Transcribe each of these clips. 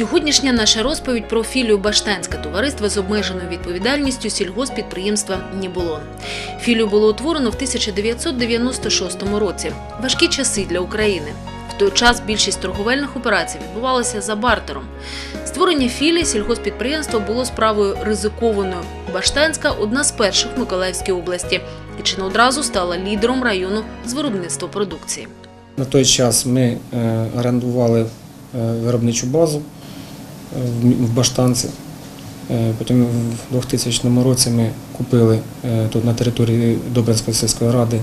Сьогоднішня наша розповідь про філію Баштанське товариство з обмеженою відповідальністю сільгоспідприємства Нібулон. Філію було утворено в 1996 році. Важкі часи для України. В той час більшість торговельних операцій відбувалася за бартером. Створення філії сільгоспідприємства було справою ризикованою. Баштанська одна з перших в Миколаївській області і чи не одразу стала лідером району з виробництва продукції. На той час ми е, орендували е, виробничу базу в Баштанці. Е, Потім в 2000 році ми купили е, тут на території Добринської сільської ради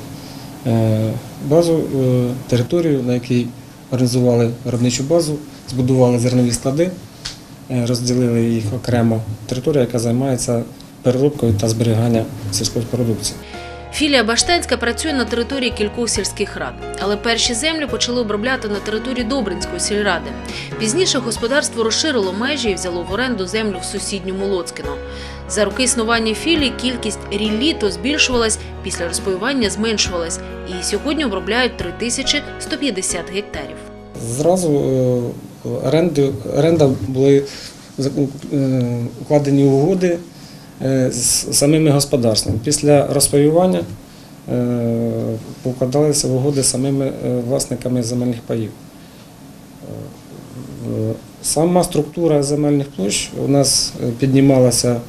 е, базу, територію, на якій організували виробничу базу, збудували зернові склади, розділили їх окремо. Територія, яка займається переробкою та зберіганням сільськогосподарської Філія Баштанська працює на території кількох сільських рад, але перші землі почали обробляти на території Добринської сільради. Пізніше господарство розширило межі і взяло в оренду землю в сусідньому Лоцкіно. За роки існування філії кількість ріллі то збільшувалась, після розпаювання зменшувалась, і сьогодні обробляють 3150 гектарів. Зразу е, оренди, оренда були е, укладені угоди з самими господарствами. Після розпаювання е, покладалися угоди з самими е, власниками земельних паїв. Е, Сама структура земельних площ у нас е, піднімалася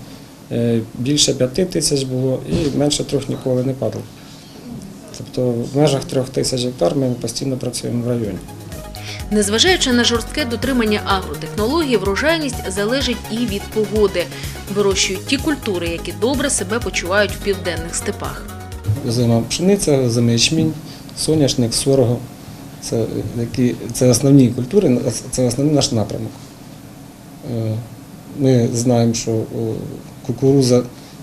е, більше п'яти тисяч було і менше трьох ніколи не падало. Тобто в межах трьох тисяч гектар ми постійно працюємо в районі. Незважаючи на жорстке дотримання агротехнологій, врожайність залежить і від погоди. Вирощують ті культури, які добре себе почувають в південних степах. Зима пшениця, зима ячмінь, соняшник, сорого. Це, які, це основні культури, це основний наш напрямок. Е, Ми знаємо, що кукуруза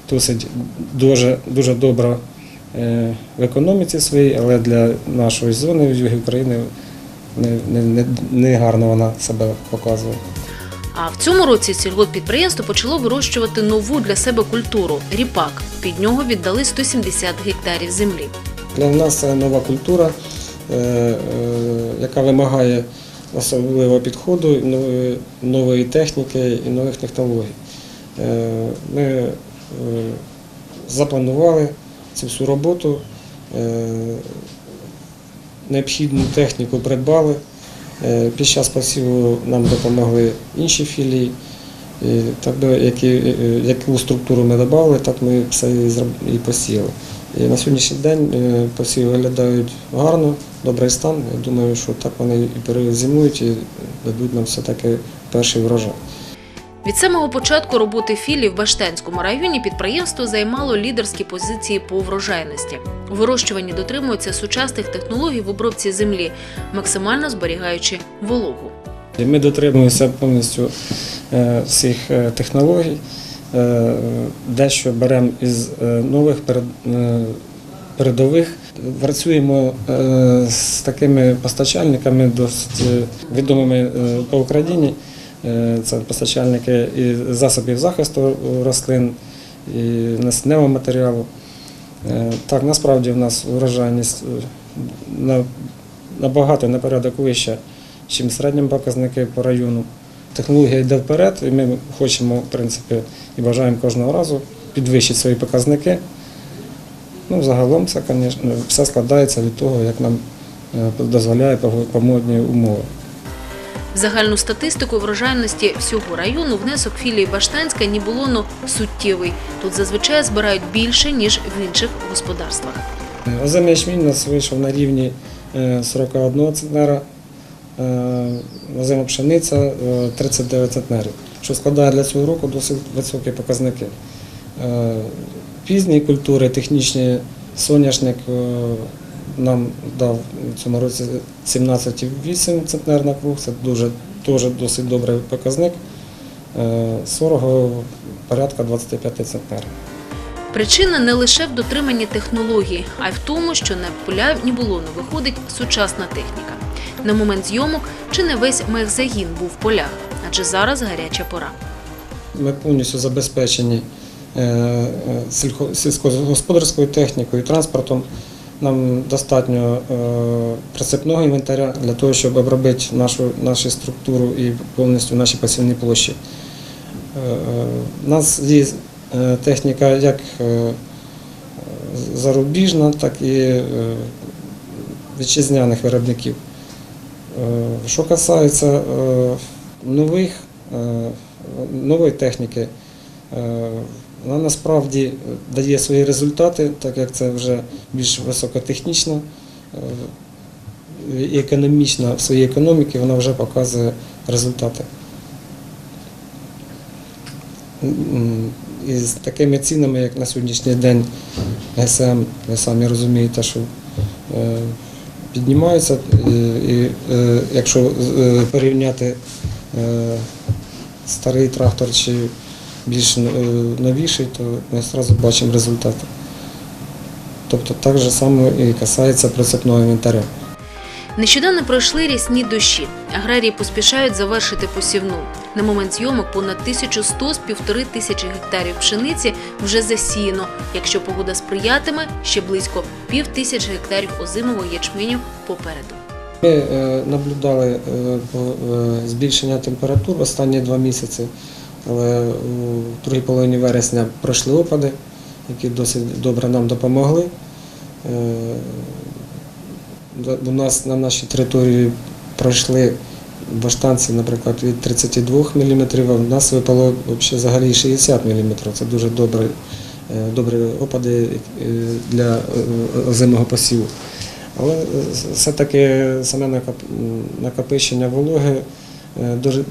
досить дуже, дуже добра е, в економіці своїй, але для нашої зони в югі України не, не, не, не гарно вона себе показує. А в цьому році сільгоспідприємство почало вирощувати нову для себе культуру ріпак. Під нього віддали 170 гектарів землі. Для нас це нова культура, е, е, яка вимагає особливого підходу, нової- нової техніки і нових технологій. Е, Ми е, запланували цю всю роботу, е, необхідну техніку придбали. Е, Під час посіву нам допомогли інші філії. Які, е, яку структуру ми додали, так ми все і, посіяли. І на сьогоднішній день е, посіви виглядають гарно, добрий стан. Я думаю, що так вони і перезимують і дадуть нам все-таки перший врожай. Від самого початку роботи філії в Баштанському районі підприємство займало лідерські позиції по врожайності. У вирощуванні дотримуються сучасних технологій в обробці землі, максимально зберігаючи вологу. Ми дотримуємося повністю е, всіх е, технологій. Е, Дещо беремо із нових перед- передових. Працюємо з такими постачальниками, досить відомими по Україні. Е, Це постачальники і засобів захисту рослин, і насінневого матеріалу. Е, Так, насправді в нас врожайність е, набагато на порядок вища, ніж середні показники по району. Технологія йде вперед, і ми хочемо, в принципі, і бажаємо кожного разу підвищити свої показники. Ну, загалом це, звісно, все складається від того, як нам дозволяє погодні умови. В загальну статистику врожайності всього району внесок філії Баштанська Нібулону суттєвий. Тут зазвичай збирають більше, ніж в інших господарствах. Озимий ячмінь у нас вийшов на рівні е, 41 центнера, е, озима пшениця е, 39 центнерів, що складає для цього року досить високі показники. Е, Пізні культури, технічні соняшник е, нам дав у цьому році 17,8 центнер на круг, це дуже, дуже досить добрий показник. Е, Сорого порядка 25 центнерів. Причина не лише в дотриманні технологій, а й в тому, що на поля Нібулону виходить сучасна техніка. На момент зйомок чи не весь мехзагін був в полях, адже зараз гаряча пора. Ми повністю забезпечені е, е, сільськогосподарською технікою, транспортом. Нам достатньо е, прицепного інвентаря для того, щоб обробити нашу, нашу структуру і повністю наші посівні площі. Е, е, У нас є е, техніка як е, зарубіжна, так і е, вітчизняних виробників. Е, Що касається е, нових, е, нової техніки, е, вона насправді дає свої результати, так як це вже більш високотехнічно е, і економічно в своїй економіці вона вже показує результати. І з такими цінами, як на сьогоднішній день ГСМ, ви самі розумієте, що е, піднімаються, і, е, якщо е, порівняти е, старий трактор чи більш е, новіший, то ми одразу бачимо результати. Тобто так же само і касається прицепного інвентаря. Нещодавно пройшли рясні дощі. Аграрії поспішають завершити посівну. На момент зйомок понад 1100 з півтори тисячі гектарів пшениці вже засіяно. Якщо погода сприятиме, ще близько пів тисяч гектарів озимого ячменю попереду. Ми е, наблюдали е, збільшення температур останні два місяці, але у другій половині вересня пройшли опади, які досить добре нам допомогли. Е, У нас на нашій території пройшли баштанці, наприклад, від 32 мм, а в нас випало взагалі взагалі 60 мм. Це дуже добрі, е, добрі опади е, для е, озимого посіву. Але все-таки саме накопичення вологи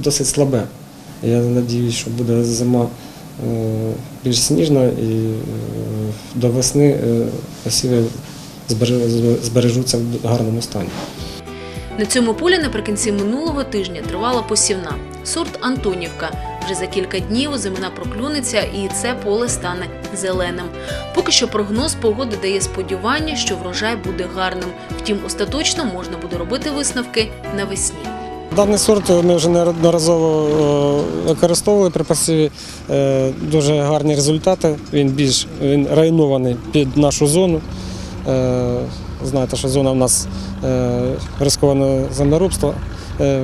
досить слабе. Я сподіваюся, що буде зима е, більш сніжна і е, до весни е, посіви збережуться в гарному стані. На цьому полі наприкінці минулого тижня тривала посівна. Сорт Антонівка. Вже за кілька днів озимина проклюнеться і це поле стане зеленим. Поки що прогноз погоди дає сподівання, що врожай буде гарним. Втім, остаточно можна буде робити висновки навесні. Даний сорт ми вже неодноразово е, використовували при посіві. Е, Дуже гарні результати. Він більш він районований під нашу зону. Е, Знаєте, що зона в нас е, рискованого землеробства. Е,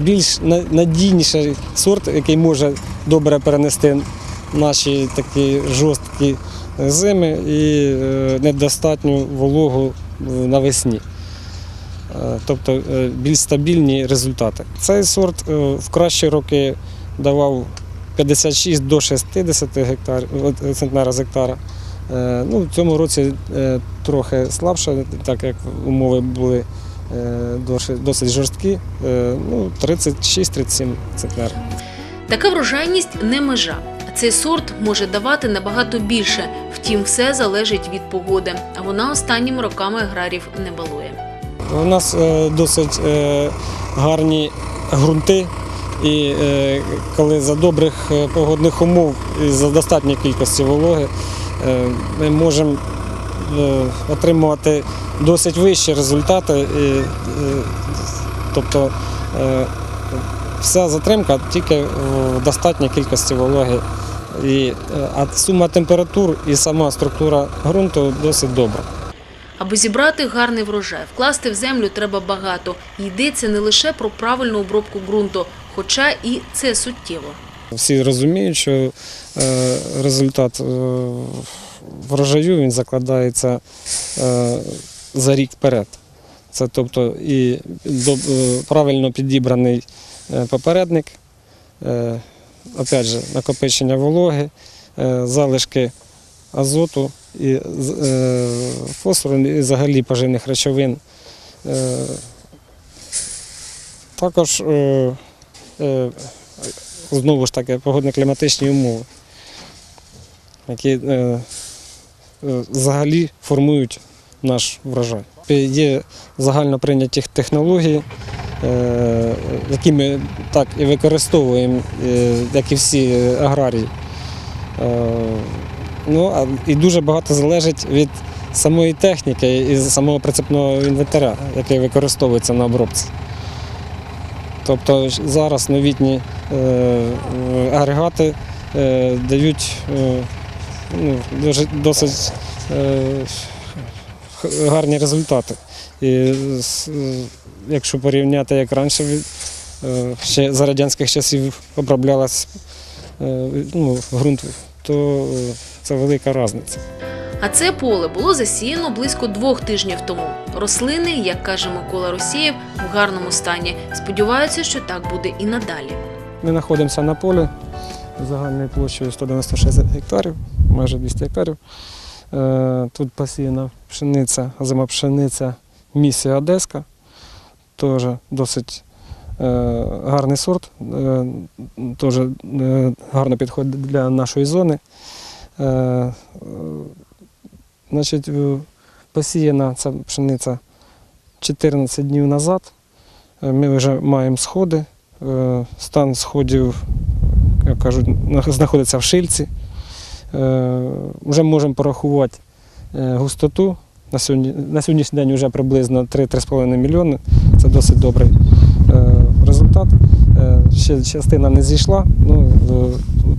Більш надійніший сорт, який може добре перенести наші такі жорсткі зими і недостатню вологу навесні. Е, тобто е, більш стабільні результати. Цей сорт е, в кращі роки давав 56 до 60 гектар, центнера з гектара. Ну, в цьому році трохи слабше, так як умови були досить, жорсткі. Ну, 36-37 центнер. Така врожайність не межа. Цей сорт може давати набагато більше. Втім, все залежить від погоди. А вона останніми роками аграрів не балує. У нас е, досить е, гарні ґрунти, і е, коли за добрих погодних умов і за достатньої кількості вологи ми можемо отримувати досить вищі результати. Тобто вся затримка тільки в достатній кількості вологи. І, а сума температур і сама структура ґрунту досить добра. Аби зібрати гарний врожай, вкласти в землю треба багато. Йдеться не лише про правильну обробку ґрунту, хоча і це суттєво. Всі розуміють, що е, результат е, врожаю він закладається е, за рік вперед. Це тобто і правильно підібраний попередник, опять же, накопичення вологи, залишки азоту і е, фосфору і взагалі поживних речовин. Е, Також е, е, знову ж таки погодно-кліматичні умови, які е, е, взагалі формують наш врожай. Є загально прийняті технології, е, які ми так і використовуємо, е, як і всі аграрії. Ну, і дуже багато залежить від самої техніки і самого прицепного інвентаря, який використовується на обробці. Тобто зараз новітні е, агрегати е, дають е, ну, досить гарні результати. І якщо порівняти, як раніше ще за радянських часів оброблялась ну, ґрунт, то це велика різниця. А це поле було засіяно близько двох тижнів тому. Рослини, як каже Микола Росієв, в гарному стані. Сподіваються, що так буде і надалі. Ми знаходимося на полі загальною площею 196 гектарів, майже 200 гектарів. Е, Тут посіяна пшениця, зима пшениця місія Одеська. Теж досить е, гарний сорт, е, теж гарно підходить для нашої зони. Е, е, Значить, е, посіяна ця пшениця 14 днів назад. Ми вже маємо сходи. Стан сходів, як кажуть, знаходиться в шильці. Вже можемо порахувати густоту. На, сьогодні, на сьогоднішній день вже приблизно 3-3,5 мільйони. Це досить добрий результат. Ще частина не зійшла. Ну,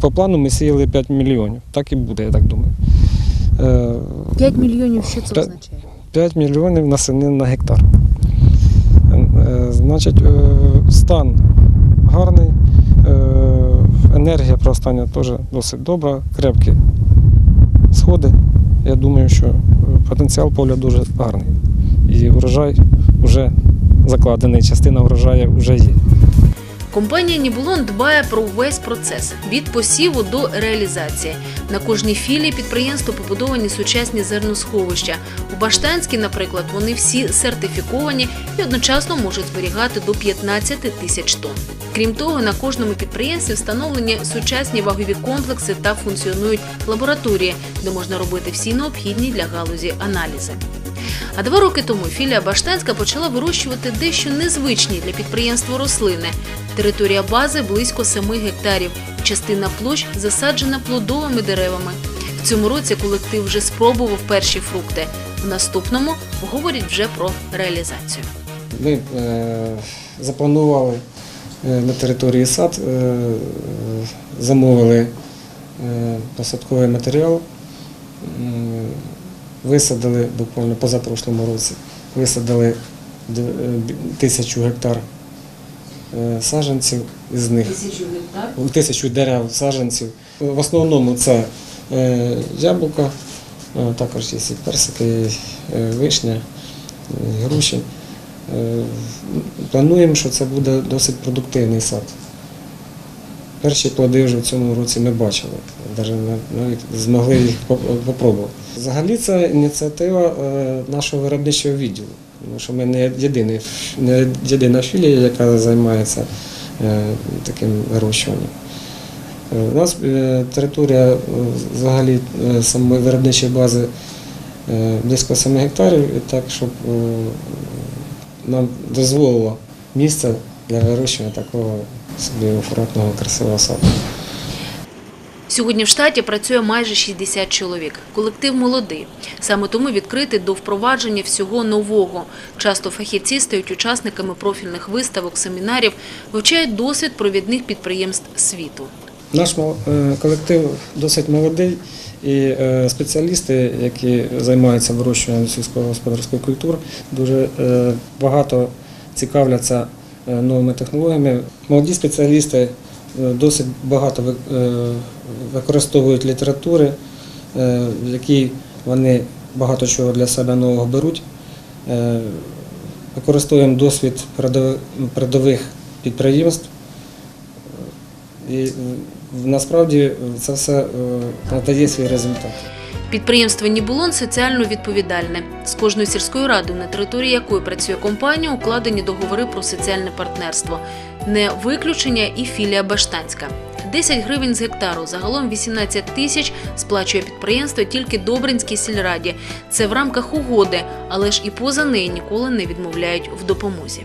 по плану ми сіяли 5 мільйонів. Так і буде, я так думаю. Е, 5 мільйонів що це означає? 5 мільйонів насінин на гектар. Е, Значить, е, стан гарний, е, енергія проростання теж досить добра, крепкі сходи. Я думаю, що е, потенціал поля дуже гарний. І урожай вже закладений, частина врожаю вже є. Компанія Нібулон дбає про весь процес від посіву до реалізації. На кожній філії підприємства побудовані сучасні зерносховища. У Баштанській, наприклад, вони всі сертифіковані і одночасно можуть зберігати до 15 тисяч тонн. Крім того, на кожному підприємстві встановлені сучасні вагові комплекси та функціонують лабораторії, де можна робити всі необхідні для галузі аналізи. А два роки тому філія Баштанська почала вирощувати дещо незвичні для підприємства рослини. Територія бази близько 7 гектарів. Частина площ засаджена плодовими деревами. В цьому році колектив вже спробував перші фрукти. В наступному говорять вже про реалізацію. Ми е, запланували е, на території сад, е, замовили посадковий матеріал, висадили буквально позапрошлому році, висадили е, тисячу гектар е, саджанців із них. Тисячу гектар. Тисячу дерев саджанців. В основному це е, яблука, також є і персики, і, вишня, і груші. Плануємо, що це буде досить продуктивний сад. Перші плоди вже в цьому році ми бачили, навіть змогли їх спробувати. Взагалі це ініціатива е, нашого виробничого відділу, тому що ми не єдиний, не єдина філія, яка займається е, таким вирощуванням. Е, У нас територія взагалі самої виробничої бази близько 7 гектарів, і так, щоб нам дозволило місце для вирощування такого собі акуратного, красивого саду. Сьогодні в штаті працює майже 60 чоловік. Колектив молодий. Саме тому відкритий до впровадження всього нового. Часто фахівці стають учасниками профільних виставок, семінарів, вивчають досвід провідних підприємств світу. Наш е, колектив досить молодий, і е, спеціалісти, які займаються вирощуванням сільськогосподарської культури, дуже е, багато цікавляться новими технологіями. Молоді спеціалісти досить багато е, використовують літератури, е, в якій вони багато чого для себе нового беруть. Е, Використовуємо досвід передових підприємств. І е, насправді це все е, надає свій результат. Підприємство Нібулон соціально відповідальне. З кожною сільською радою, на території якої працює компанія, укладені договори про соціальне партнерство. Не виключення і філія Баштанська. 10 гривень з гектару, загалом 18 тисяч сплачує підприємство тільки Добринській сільраді. Це в рамках угоди, але ж і поза неї ніколи не відмовляють в допомозі.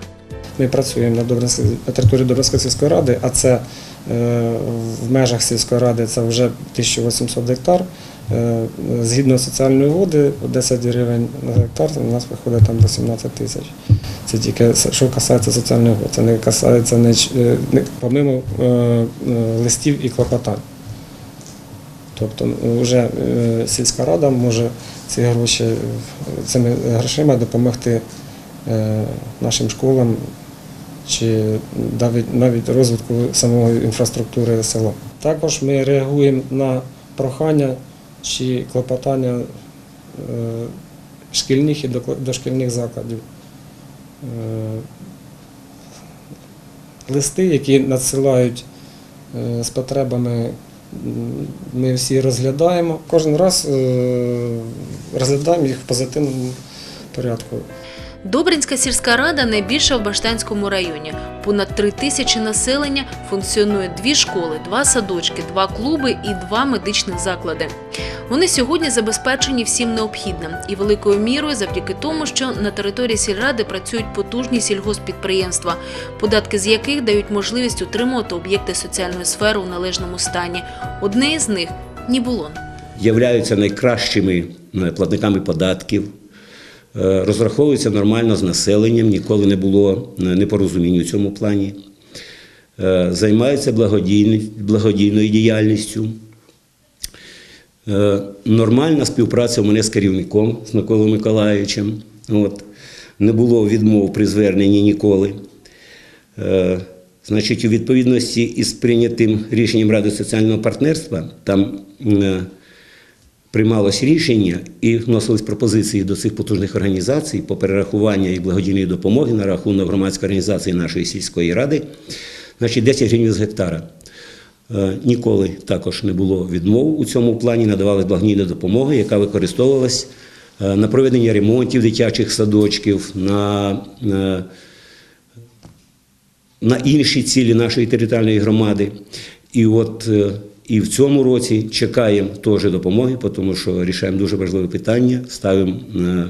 Ми працюємо на, Добринській- на території Добринської сільської ради, а це е, в межах сільської ради це вже 1800 гектар. Е, Згідно соціальної угоди, 10 гривень на гектар у нас виходить там до 17 тисяч. Це тільки що касається соціальної угоди. Це не касається не, е, не помимо е, листів і клопотань. Тобто вже е, сільська рада може ці гроші, цими грошима допомогти нашим школам чи навіть розвитку самої інфраструктури села. Також ми реагуємо на прохання чи клопотання е, шкільних і дошкільних закладів. Е, Листи, які надсилають е, з потребами, ми всі розглядаємо. Кожен раз розглядаємо їх в позитивному порядку. Добринська сільська рада найбільша в Баштанському районі. Понад три тисячі населення функціонує дві школи, два садочки, два клуби і два медичних заклади. Вони сьогодні забезпечені всім необхідним і великою мірою завдяки тому, що на території сільради працюють потужні сільгоспідприємства, податки з яких дають можливість утримувати об'єкти соціальної сфери у належному стані. Одне із них Нібулон. являються найкращими е, платниками податків, е, розраховуються нормально з населенням, ніколи не було е, непорозумінь у цьому плані, Е, займаються благодійною діяльністю. Нормальна співпраця у мене з керівником, з Миколою Миколаївичем. От. Не було відмов при зверненні ніколи. Значить, у відповідності із прийнятим рішенням Ради соціального партнерства, там приймалось рішення і вносились пропозиції до цих потужних організацій по перерахуванню і благодійної допомоги на рахунок громадської організації нашої сільської ради, значить 10 гривень з гектара. Е, Ніколи також не було відмов у цьому плані, надавалась благодійна допомога, яка використовувалась е, на проведення ремонтів дитячих садочків, на е, на інші цілі нашої територіальної громади. І от і в цьому році чекаємо теж допомоги, тому що рішаємо дуже важливе питання. Ставимо е,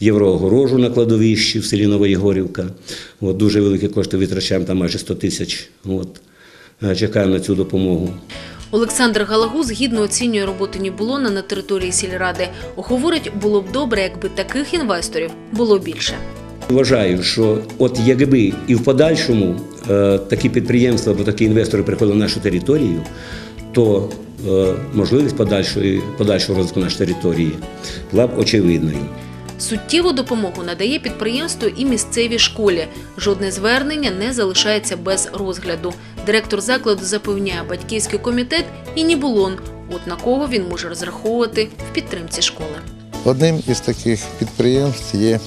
євроогорожу на кладовищі в селі Новоєгорівка. От, дуже великі кошти витрачаємо, там майже 100 тисяч. От, Е, чекаємо на цю допомогу. Олександр Галагуз гідно оцінює роботу Нібулона на території сільради. Говорить, було б добре, якби таких інвесторів було більше. Вважаю, що от якби і в подальшому е, такі підприємства або такі інвестори приходили на нашу територію, то е, можливість подальшої, подальшого розвитку нашої території була б очевидною. Суттєву допомогу надає підприємству і місцевій школі. Жодне звернення не залишається без розгляду. Директор закладу запевняє батьківський комітет і Нібулон, от на кого він може розраховувати в підтримці школи. Одним із таких підприємств є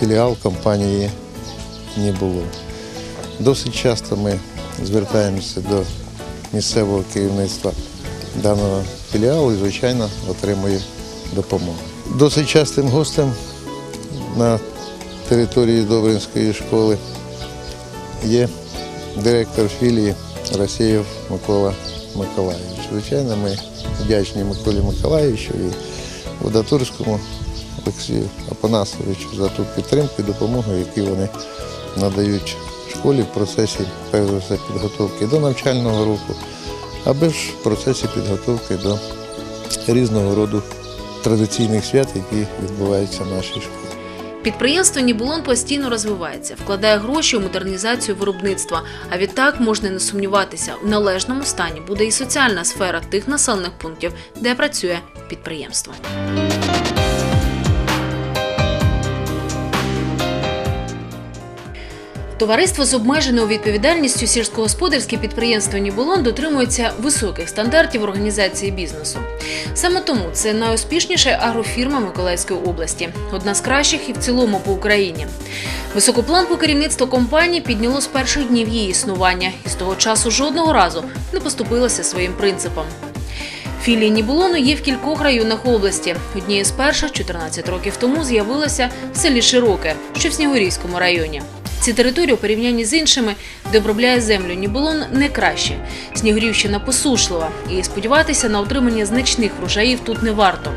філіал компанії не було. Досить часто ми звертаємося до місцевого керівництва даного філіалу і, звичайно, отримує допомогу. Досить частим гостем на території Добринської школи є директор філії Росієв Микола Миколаївич. Звичайно, ми вдячні Миколі Миколаївичу і Водотурському Олексію Апанасовичу за ту підтримку і допомогу, яку вони надають школі в процесі перш за підготовки до навчального року, або ж в процесі підготовки до різного роду традиційних свят, які відбуваються в нашій школі. Підприємство Нібулон постійно розвивається, вкладає гроші у модернізацію виробництва. А відтак можна не сумніватися, в належному стані буде і соціальна сфера тих населених пунктів, де працює підприємство. Товариство з обмеженою відповідальністю сільськогосподарське підприємство Нібулон дотримується високих стандартів організації бізнесу. Саме тому це найуспішніша агрофірма Миколаївської області, одна з кращих і в цілому по Україні. Високу планку керівництво компанії підняло з перших днів її існування і з того часу жодного разу не поступилося своїм принципам. Філії Нібулону є в кількох районах області. Однією з перших 14 років тому з'явилася в селі Широке, що в Снігурівському районі. Ці території у порівнянні з іншими, де обробляє землю Нібулон, не краще. Снігурівщина посушлива, і сподіватися на отримання значних врожаїв тут не варто.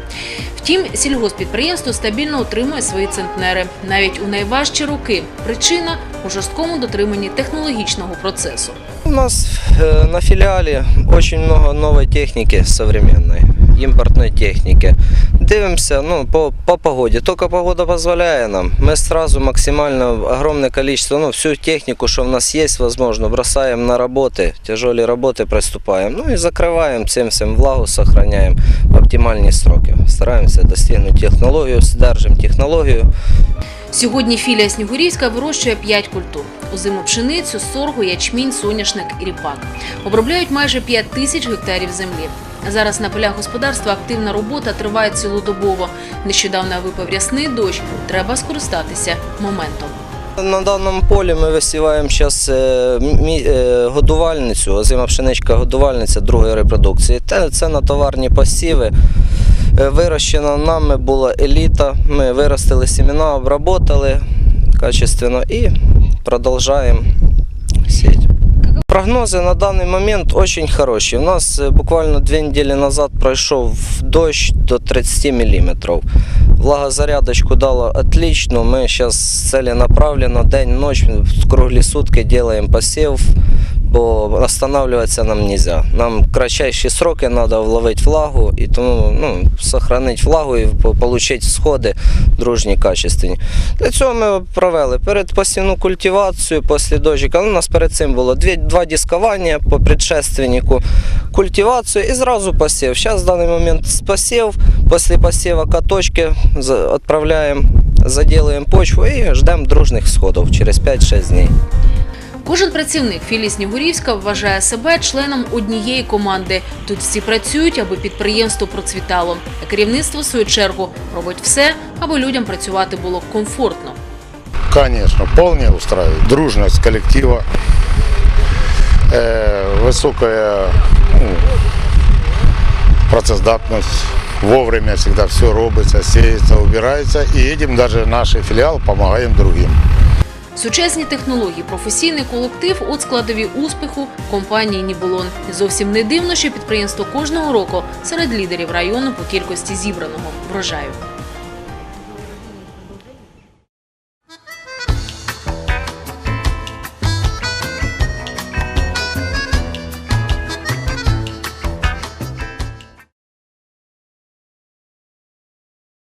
Втім, сільгоспідприємство стабільно утримує свої центнери навіть у найважчі роки. Причина у жорсткому дотриманні технологічного процесу. У нас э, на филиале очень много новой техники современной, импортной техники. Дивимося ну, по, по погоді. Тільки погода дозволяє нам. Ми одразу максимально огромне кількість, ну, всю техніку, що в нас є, возможно, бросаємо на роботи, тяжелі роботи приступаємо. Ну і закриваємо цим всім влагу, сохраняємо в оптимальні строки. Стараємося достигнути технологію, держимо технологію. Сьогодні філія Снігурівська вирощує 5 культур. Озиму пшеницю, соргу, ячмінь, соняшник і ріпак. Обробляють майже 5 тисяч гектарів землі. Зараз на полях господарства активна робота триває цілодобово. Нещодавно випав рясний дощ. Треба скористатися моментом. На даному полі ми висіваємо зараз годувальницю, озима пшеничка годувальниця другої репродукції. Це на товарні посіви. Е, Вирощена нами була еліта. Ми виростили семена, обработали качественно і продовжуємо сіяти. Прогнози на даний момент очень хороші. У нас е, буквально дві неділі назад пройшов дощ до 30 мм. Влагозарядочку дало отлично. Мы сейчас целенаправленно день, ночь, круглі сутки делаем посев, бо останавливаться нам нельзя. Нам кратчайші сроки надо вловити влагу і тому ну, сохранити влагу і получити сходи дружні, качественні. Для цього ми провели перед посівну культивацію, після дощика. Ну, у нас перед цим було дві, два дискування по предшественнику, культивацію і зразу посів. Зараз в даний момент посів, після посіва каточки відправляємо, заділуємо почву і ждемо дружних сходів через 5-6 днів. Кожен працівник філії Снігурівська вважає себе членом однієї команди. Тут всі працюють, аби підприємство процвітало. А керівництво, в свою чергу, робить все, аби людям працювати було комфортно. Конечно, вполне устраивает. Дружность коллектива, э, высокая ну, працездатность, вовремя всегда все робится, сеется, убирается. И этим даже наш филиал помогаем другим. Сучасні технології, професійний колектив от складові успіху компанії Ніболон. Зовсім не дивно, що підприємство кожного року серед лідерів району по кількості зібраного врожаю.